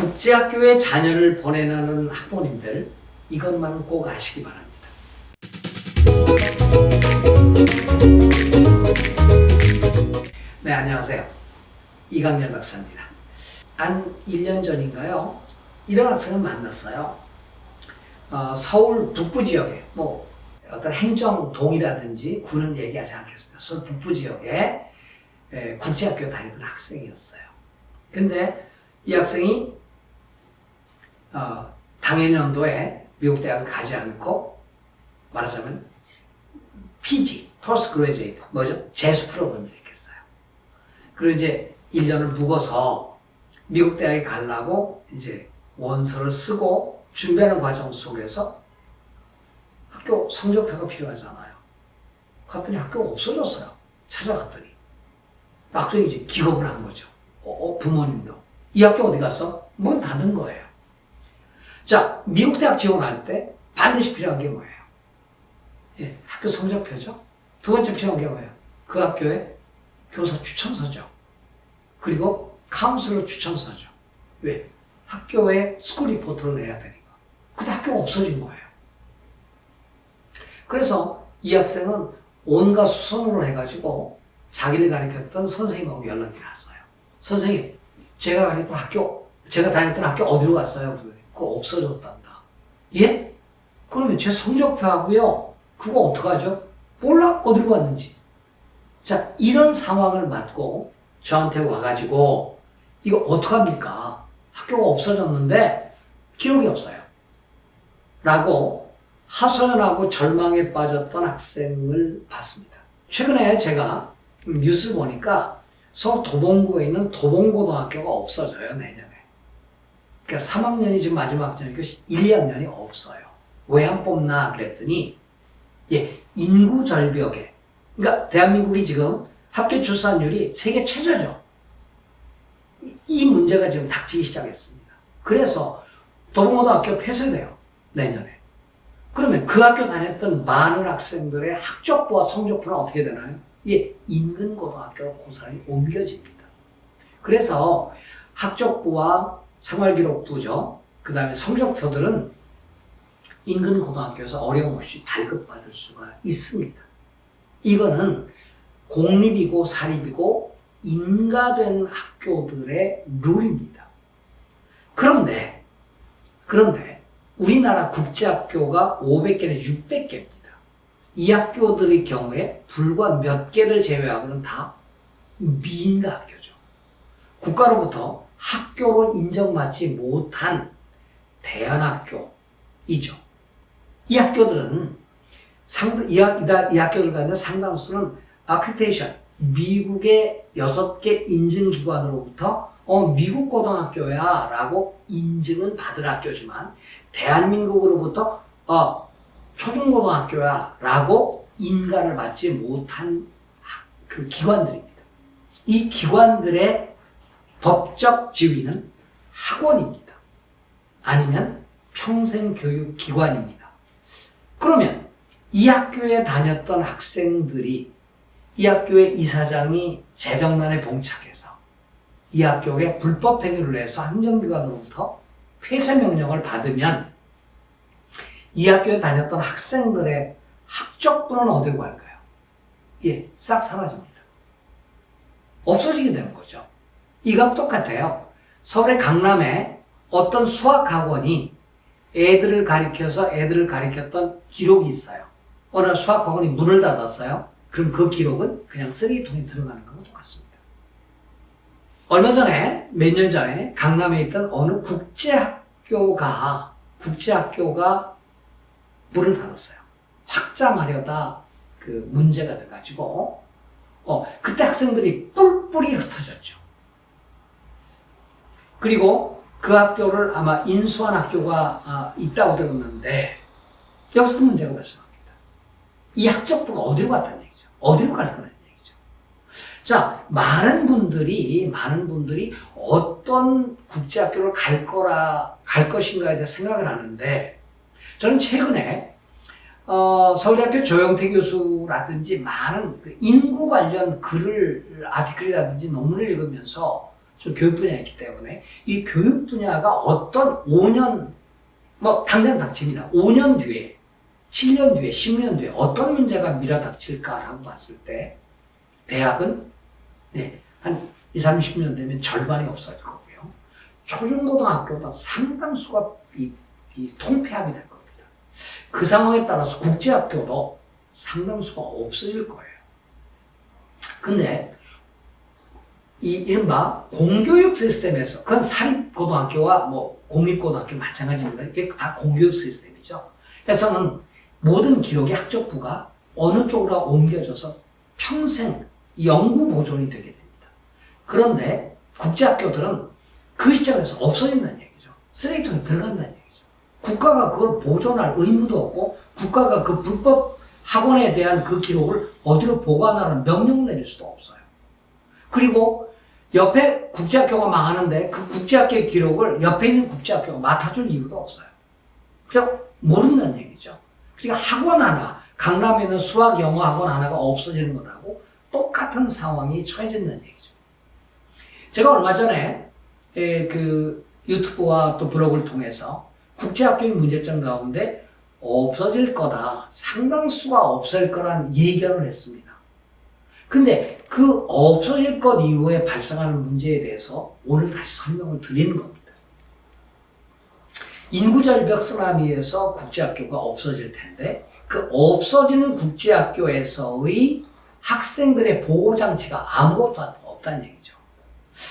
국제학교에 자녀를 보내는 학부모님들 이것만 꼭 아시기 바랍니다. 네, 안녕하세요. 이강렬 박사입니다. 한 1년 전인가요? 이런 학생을 만났어요. 어, 서울 북부 지역에, 뭐, 어떤 행정동이라든지 구는 얘기하지 않겠습니다. 서울 북부 지역에 에, 국제학교 다니던 학생이었어요. 근데 이 학생이 어, 당해년도에 미국 대학을 가지 않고 말하자면 PG, Post Graduate, 뭐죠? 재수 프로그램을 택했어요. 그리고 이제 1년을 묵어서 미국 대학에 가려고 이제 원서를 쓰고 준비하는 과정 속에서 학교 성적표가 필요하잖아요. 갔더니 학교가 없어졌어요. 찾아갔더니. 학생이 이제 기겁을 한 거죠. 어, 어, 부모님도. 이 학교 어디 갔어? 문 닫은 거예요. 자, 미국 대학 지원할 때 반드시 필요한 게 뭐예요? 예, 학교 성적표죠. 두 번째 필요한 게 뭐예요? 그 학교에 교사 추천서죠. 그리고 카운슬러 추천서죠. 왜? 학교에 스쿨 리포트를 내야 되니까. 근데 학교가 없어진 거예요. 그래서 이 학생은 온갖 수선으로 해가지고 자기를 가르쳤던 선생님하고 연락이 갔어요. 선생님, 제가 가르쳤던 학교, 제가 다녔던 학교 어디로 갔어요? 그거 없어졌단다. 예? 그러면 제 성적표하고요. 그거 어떡하죠? 몰라? 어디로 갔는지. 자, 이런 상황을 맞고 저한테 와가지고 이거 어떡합니까? 학교가 없어졌는데 기록이 없어요. 라고 하소연하고 절망에 빠졌던 학생을 봤습니다. 최근에 제가 뉴스를 보니까 서울 도봉구에 있는 도봉고등학교가 없어져요, 내년에. 그러니까 3학년이 지금 마지막 학년이고 1, 2학년이 없어요. 왜 안 뽑나 그랬더니 예, 인구 절벽에 그러니까 대한민국이 지금 합계 출산율이 세계 최저죠. 이- 이 문제가 지금 닥치기 시작했습니다. 그래서 도봉고등학교 폐쇄돼요. 내년에. 그러면 그 학교 다녔던 많은 학생들의 학적부와 성적부는 어떻게 되나요? 예, 인근 고등학교로 그 사람이 옮겨집니다. 그래서 학적부와 생활기록부죠. 그 다음에 성적표들은 인근 고등학교에서 어려움 없이 발급받을 수가 있습니다. 이거는 공립이고 사립이고 인가된 학교들의 룰입니다. 그런데, 그런데 우리나라 국제학교가 500개는 600개입니다. 이 학교들의 경우에 불과 몇 개를 제외하고는 다 미인가 학교죠. 국가로부터 학교로 인정받지 못한 대안학교이죠. 이 학교들은 상당, 이, 학, 이 학교들 가운데 상당수는 아크리테이션, 미국의 여섯 개 인증기관으로부터 어, 미국 고등학교야 라고 인증은 받을 학교지만 대한민국으로부터 어, 초중고등학교야 라고 인가를 받지 못한 학- 그 기관들입니다. 이 기관들의 법적 지위는 학원입니다. 아니면 평생교육기관입니다. 그러면 이 학교에 다녔던 학생들이 이 학교의 이사장이 재정난에 봉착해서 이 학교에 불법 행위를 해서 행정기관으로부터 폐쇄 명령을 받으면 이 학교에 다녔던 학생들의 학적부는 어디로 갈까요? 예, 싹 사라집니다. 없어지게 되는 거죠. 이거 똑같아요. 서울의 강남에 어떤 수학학원이 애들을 가리켜서 애들을 가리켰던 기록이 있어요. 어느 수학학원이 문을 닫았어요. 그럼 그 기록은 그냥 쓰레기통에 들어가는 거와 똑같습니다. 얼마 전에, 몇 년 전에 강남에 있던 어느 국제학교가, 국제학교가 문을 닫았어요. 확장하려다 그 문제가 돼가지고, 어, 그때 학생들이 뿔뿔이 흩어졌죠. 그리고 그 학교를 아마 인수한 학교가 아, 있다고 들었는데, 여기서도 문제가 발생합니다. 이 학적부가 어디로 갔다는 얘기죠. 어디로 갈 거라는 얘기죠. 자, 많은 분들이, 많은 분들이 어떤 국제학교를 갈 거라, 갈 것인가에 대해 생각을 하는데, 저는 최근에, 어, 서울대학교 조영태 교수라든지 많은 그 인구 관련 글을, 아티클이라든지 논문을 읽으면서 저 교육 분야이기 때문에 이 교육 분야가 어떤 5년 뭐 당장 닥칩니다. 5년 뒤에 7년 뒤에 10년 뒤에 어떤 문제가 밀어닥칠까라고 봤을 때 대학은 네, 한 2, 30년 되면 절반이 없어질 거고요. 초중고등학교도 상당수가 이, 이 통폐합이 될 겁니다. 그 상황에 따라서 국제학교도 상당수가 없어질 거예요. 근데 이 이른바 공교육 시스템에서 그건 사립고등학교와 뭐 공립고등학교 마찬가지입니다. 이게 다 공교육 시스템이죠. 그래서는 모든 기록의 학적부가 어느 쪽으로 옮겨져서 평생 연구 보존이 되게 됩니다. 그런데 국제학교들은 그 시점에서 없어진다는 얘기죠. 쓰레기통에 들어간다는 얘기죠. 국가가 그걸 보존할 의무도 없고 국가가 그 불법 학원에 대한 그 기록을 어디로 보관하라는 명령을 내릴 수도 없어요. 그리고 옆에 국제학교가 망하는데 그 국제학교의 기록을 옆에 있는 국제학교가 맡아줄 이유도 없어요. 그냥 모른다는 얘기죠. 그러니까 학원 하나, 강남에 있는 수학 영어 학원 하나가 없어지는 것하고 똑같은 상황이 처해진다는 얘기죠. 제가 얼마 전에 에, 그 유튜브와 또 블로그를 통해서 국제학교의 문제점 가운데 없어질 거다. 상당수가 없을 거란 예견을 했습니다. 근데 그 없어질 것 이후에 발생하는 문제에 대해서 오늘 다시 설명을 드리는 겁니다. 인구절벽 쓰나미에서 국제학교가 없어질 텐데 그 없어지는 국제학교에서의 학생들의 보호장치가 아무것도 없다는 얘기죠.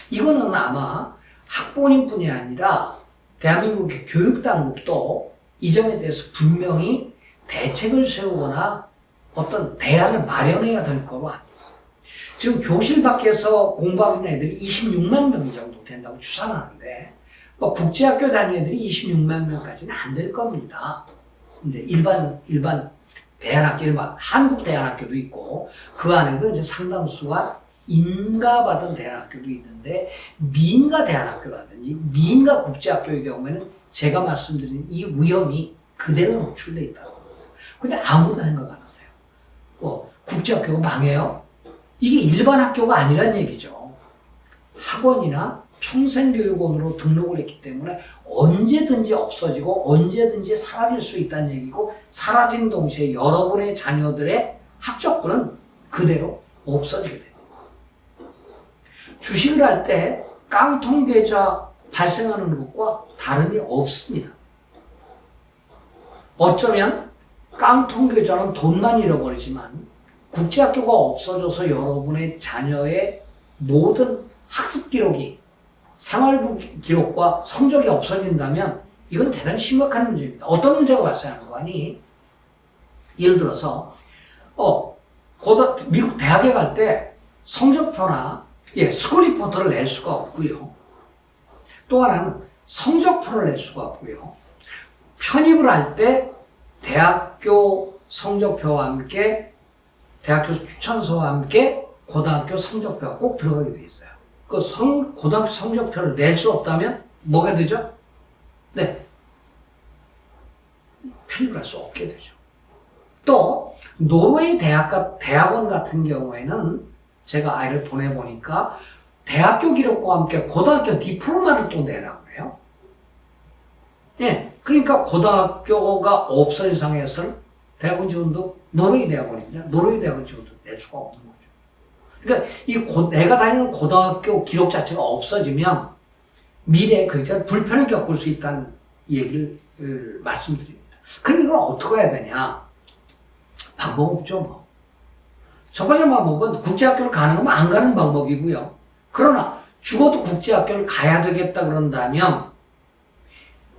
이거는 아마 학부모님뿐이 아니라 대한민국의 교육당국도 이 점에 대해서 분명히 대책을 세우거나 어떤 대안을 마련해야 될 거로 압니다. 지금 교실 밖에서 공부하는 애들이 26만 명 정도 된다고 추산하는데 뭐 국제학교 다니는 애들이 26만 명까지는 안 될 겁니다. 이제 일반 일반 대안학교, 일반 한국 대안학교도 있고 그 안에도 이제 상당수가 인가 받은 대안학교도 있는데 민가 대안학교라든지 민가 국제학교의 경우에는 제가 말씀드린 이 위험이 그대로 노출돼 있다고. 근데 아무도 생각 안 하세요. 뭐 국제학교가 망해요? 이게 일반 학교가 아니란 얘기죠. 학원이나 평생교육원으로 등록을 했기 때문에 언제든지 없어지고 언제든지 사라질 수 있다는 얘기고 사라진 동시에 여러분의 자녀들의 학적부는 그대로 없어지게 됩니다. 주식을 할 때 깡통 계좌 발생하는 것과 다름이 없습니다. 어쩌면 깡통 계좌는 돈만 잃어버리지만 국제학교가 없어져서 여러분의 자녀의 모든 학습 기록이 생활 기록과 성적이 없어진다면 이건 대단히 심각한 문제입니다. 어떤 문제가 발생하는 거 아니? 예를 들어서 어 고등 미국 대학에 갈 때 성적표나 예 스쿨 리포터를 낼 수가 없고요. 또 하나는 성적표를 낼 수가 없고요. 편입을 할 때 대학교 성적표와 함께 대학교 추천서와 함께 고등학교 성적표가 꼭 들어가게 돼 있어요. 그 성, 고등학교 성적표를 낼 수 없다면 뭐가 되죠? 네. 편입을 할수 없게 되죠. 또, 노르웨이 대학, 대학원 같은 경우에는 제가 아이를 보내보니까 대학교 기록과 함께 고등학교 디플로마를 또 내라고 해요. 예. 그러니까 고등학교가 없어진 상황에서는 대학원 지원도 노르웨이 대학원입니다. 노르웨이 대학원 지원도 낼 수가 없는 거죠. 그러니까 이 고, 내가 다니는 고등학교 기록 자체가 없어지면 미래에 굉장히 불편을 겪을 수 있다는 얘기를 어, 말씀드립니다. 그럼 이걸 어떻게 해야 되냐? 방법 없죠, 뭐. 첫 번째 방법은 국제학교를 가는 거면 안 가는 방법이고요. 그러나 죽어도 국제학교를 가야 되겠다 그런다면,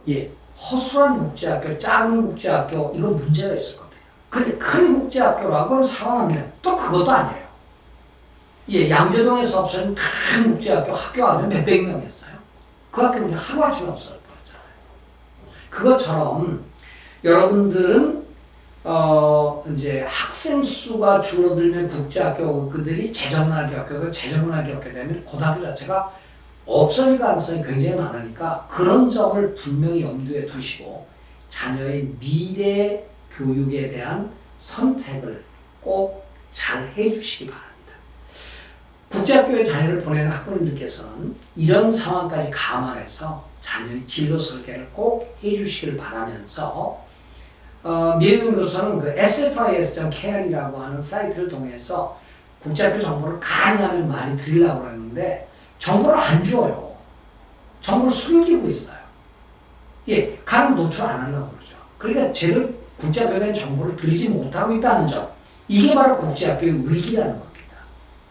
예, 허술한 국제학교, 작은 국제학교, 이건 문제가 있을 겁니다. 근데 큰 국제학교라고 상황하면 또 그것도 아니에요. 예, 양재동에서 없어진 큰 국제학교 학교 안에 몇백 명이었어요. 그 학교 그냥 하루 아침에 없어졌잖아요. 그것처럼 여러분들은 어 이제 학생 수가 줄어들면 국제학교 그들이 재정문학교 학교에서 재정문학교 학교 되면 고등학교 자체가 없어질 가능성이 굉장히 많으니까 그런 점을 분명히 염두에 두시고 자녀의 미래 교육에 대한 선택을 꼭 잘 해주시기 바랍니다. 국제학교에 자녀를 보내는 학부모님들께서는 이런 상황까지 감안해서 자녀의 진로 설계를 꼭 해주시길 바라면서 어, 미래교육으로서는 그 sfis.kr이라고 하는 사이트를 통해서 국제학교 정보를 가능하면 많이 드리려고 그러는데 정보를 안 줘요. 정보를 숨기고 있어요. 예, 가능 노출 안 하려고 그러죠. 그러니까 제대로 국제학교에 정보를 드리지 못하고 있다는 점. 이게 바로 국제학교의 위기라는 겁니다.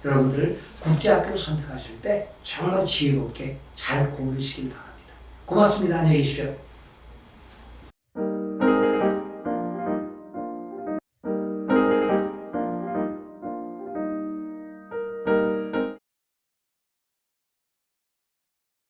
여러분들 국제학교를 선택하실 때 정말 지혜롭게 잘 고르시길 바랍니다. 고맙습니다. 안녕히 계십시오.